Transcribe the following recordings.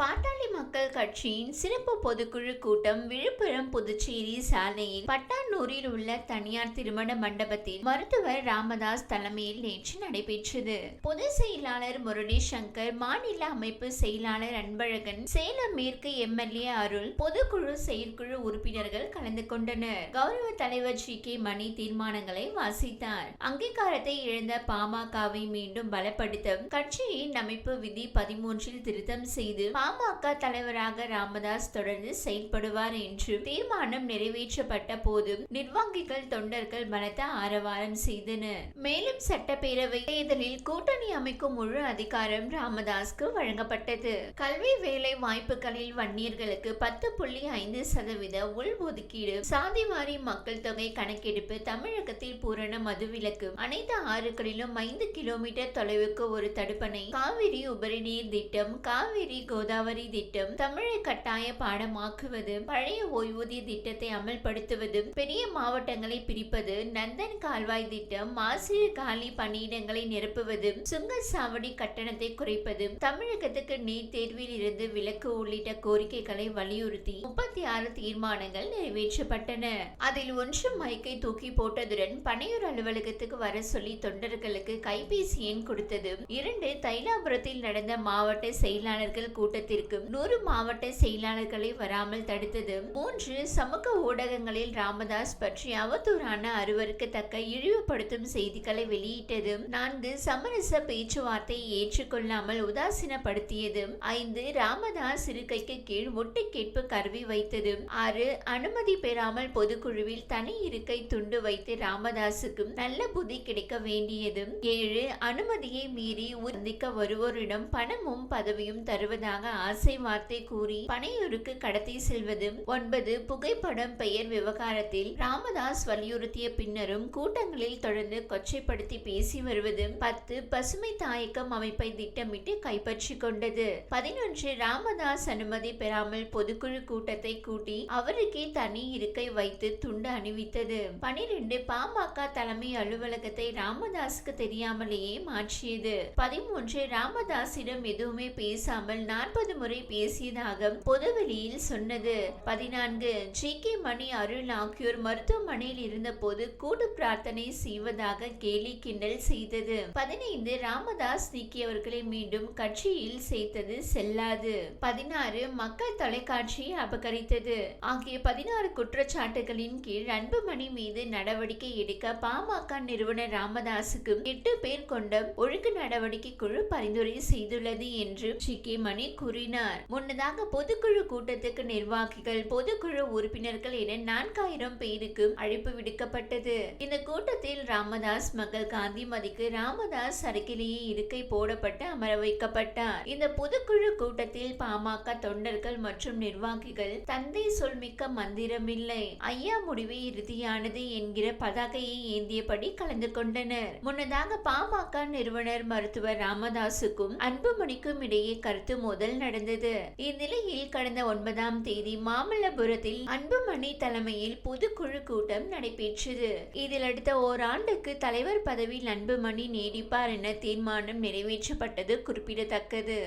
பாட்டாளி மக்கள் கட்சியின் சிறப்பு பொதுக்குழு கூட்டம் விழுப்புரம் புதுச்சேரி சாலையில் பட்டானூரில் உள்ள தனியார் திருமண மண்டபத்தில் மருத்துவர் ராமதாஸ் தலைமையில் நேற்று நடைபெற்றது. பொது செயலாளர் முரளி சங்கர் மாநில அமைப்பு செயலாளர் அன்பழகன் சேலம் மேற்கு எம்எல்ஏ அருள் பொதுக்குழு செயற்குழு உறுப்பினர்கள் கலந்து கொண்டனர். கௌரவ தலைவர் ஜி. கே. மணி தீர்மானங்களை வாசித்தார். அங்கீகாரத்தை இழந்த பாமகவை மீண்டும் பலப்படுத்த கட்சியின் அமைப்பு விதி பதிமூன்றில் திருத்தம் செய்து பாமக தலைவராக ராமதாஸ் தொடர்ந்து செயல்படுவார் என்று தீர்மானம் நிறைவேற்றப்பட்ட போதும் நிர்வாகிகள் தொண்டர்கள் பலத்த ஆரவாரம் செய்தனர். மேலும் சட்டப்பேரவை தேர்தலில் கூட்டணி அமைக்கும் முழு அதிகாரம் ராமதாஸ்க்கு வழங்கப்பட்டது. கல்வி வேலை வாய்ப்புகளில் வன்னியர்களுக்கு பத்து புள்ளி ஐந்து சதவீத உள்ஒதுக்கீடு சாதிவாரி மக்கள் தொகை கணக்கெடுப்பு தமிழகத்தில் பூரண மதுவிலக்கு அனைத்து ஆறுகளிலும் ஐந்து கிலோமீட்டர் தொலைவுக்கு ஒரு தடுப்பணை காவிரி உபரி நீர் திட்டம் காவிரி கோதாவரி திட்டம் தமிழை கட்டாய பாடமாக்குவது பழைய ஓய்வூதிய திட்டத்தை அமல்படுத்துவது பெரிய மாவட்டங்களை பிரிப்பது நந்தன் கால்வாய் திட்டம் ஆசிரியர் காலி பணியிடங்களை நிரப்புவது சுங்கச்சாவடி கட்டணத்தை குறைப்பது தமிழகத்துக்கு நீட் தேர்வில் இருந்து விலக்கு உள்ளிட்ட கோரிக்கைகளை வலியுறுத்தி முப்பத்தி ஆறு தீர்மானங்கள் நிறைவேற்றப்பட்டன. அதில் ஒன்று மைக்கை தூக்கி போட்டதுடன் பனையூர் அலுவலகத்துக்கு வர சொல்லி தொண்டர்களுக்கு கைபேசி எண் கொடுத்தது இரண்டு தைலாபுரத்தில் நடந்த மாவட்ட செயலாளர்கள் கூட்டத்தில் கூட்டத்திற்கு நூறு மாவட்ட செயலாளர்களை வராமல் தடுத்தது. மூன்று சமூக ஊடகங்களில் ராமதாஸ் பற்றி அவதூறான அருவருக்கத்தக்க இழிவுபடுத்தும் செய்திகளை வெளியிட்டது. நான்கு சமரச பேச்சுவார்த்தையை ஏற்றுக்கொள்ளாமல் உதாசீனப்படுத்தியது. ஐந்து ராமதாஸ் இருக்கைக்கு கீழ் ஒட்டு கேட்பு கருவி வைத்தது. ஆறு அனுமதி பெறாமல் பொதுக்குழுவில் தனி இருக்கை துண்டு வைத்து ராமதாசுக்கும் நல்ல புதி கிடைக்க வேண்டியது. ஏழு அனுமதியை மீறி உந்திக்க வருவோரிடம் பணமும் பதவியும் தருவதாக ஆசை வார்த்தை கூறி பனையூருக்கு கடத்தி செல்வதும் ஒன்பது புகைப்படம் பெயர் விவகாரத்தில் ராமதாஸ் வலியுறுத்திய பின்னரும் கூட்டங்களில் தொடர்ந்து கொச்சைப்படுத்தி பேசி வருவதும் பத்து பசுமை தாயக்கம் அமைப்பை திட்டமிட்டு கைப்பற்றி கொண்டது. பதினொன்று ராமதாஸ் அனுமதி பெறாமல் பொதுக்குழு கூட்டத்தை கூட்டி அவருக்கே தனி இருக்கை வைத்து துண்டு அணிவித்தது. பனிரெண்டு பாமக தலைமை அலுவலகத்தை ராமதாஸுக்கு தெரியாமலேயே மாற்றியது. பதிமூன்று ராமதாஸிடம் எதுவுமே பேசாமல் நாற்பது நாற்பது முறை பேசியதாக பொதுவெளியில் சொன்னது. பதினான்கு. ஜி. கே. மணி அருள் ஆகியோர் மருத்துவமனையில் இருந்தபோது கூட்டு பிரார்த்தனை செய்வதாக கேலி கிண்டல் செய்தது. பதினைந்து. ராமதாஸ் நீக்கியவர்களை மீண்டும் கட்சியில் சேர்த்தது செல்லாது. பதினாறு. மக்கள் தொலைக்காட்சியை அபகரித்தது. ஆகிய பதினாறு குற்றச்சாட்டுகளின் கீழ் அன்புமணி மீது நடவடிக்கை எடுக்க பாமக நிறுவனர் ராமதாசுக்கு எட்டு பேர் கொண்ட ஒழுங்கு நடவடிக்கை குழு பரிந்துரை செய்துள்ளது என்று ஜி. கே. மணி கூறினார் கூறினார். முன்னதாக பொதுக்குழு கூட்டத்துக்கு நிர்வாகிகள் பொதுக்குழு உறுப்பினர்கள் என நான்காயிரம் பேருக்கு அழைப்பு விடுக்கப்பட்டது. இந்த கூட்டத்தில் ராமதாஸ் மகள் காந்திமதிக்கு ராமதாஸ் அருகிலேயே இருக்கை போடப்பட்டு அமர வைக்கப்பட்டார். இந்த பொதுக்குழு கூட்டத்தில் பாமக தொண்டர்கள் மற்றும் நிர்வாகிகள் தந்தை சொல்மிக்க மந்திரமில்லை. ஐயா முடிவே இறுதியானது என்கிற பதாகையை ஏந்தியபடி கலந்து கொண்டனர். முன்னதாக பாமக நிறுவனர் மருத்துவர் ராமதாசுக்கும் அன்புமணிக்கும் இடையே கருத்து மோதல் நடந்தது. இந்நிலையில் கடந்த ஒன்பதாம் தேதி மாமல்லபுரத்தில் அன்புமணி தலைமையில் பொதுக்குழு கூட்டம் நடைபெற்றது. இதில் அடுத்த ஓராண்டுக்கு தலைவர் பதவியில் அன்புமணி நீடிப்பார் என தீர்மானம் நிறைவேற்றப்பட்டது குறிப்பிடத்தக்கது.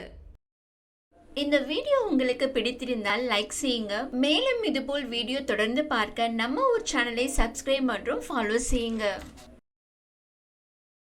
இந்த வீடியோ உங்களுக்கு பிடித்திருந்தால் லைக் செய்யுங்க. மேலும் இதுபோல் வீடியோ தொடர்ந்து பார்க்க நம்ம ஒரு சேனலை சப்ஸ்கிரைப் மற்றும் ஃபாலோ செய்யுங்க.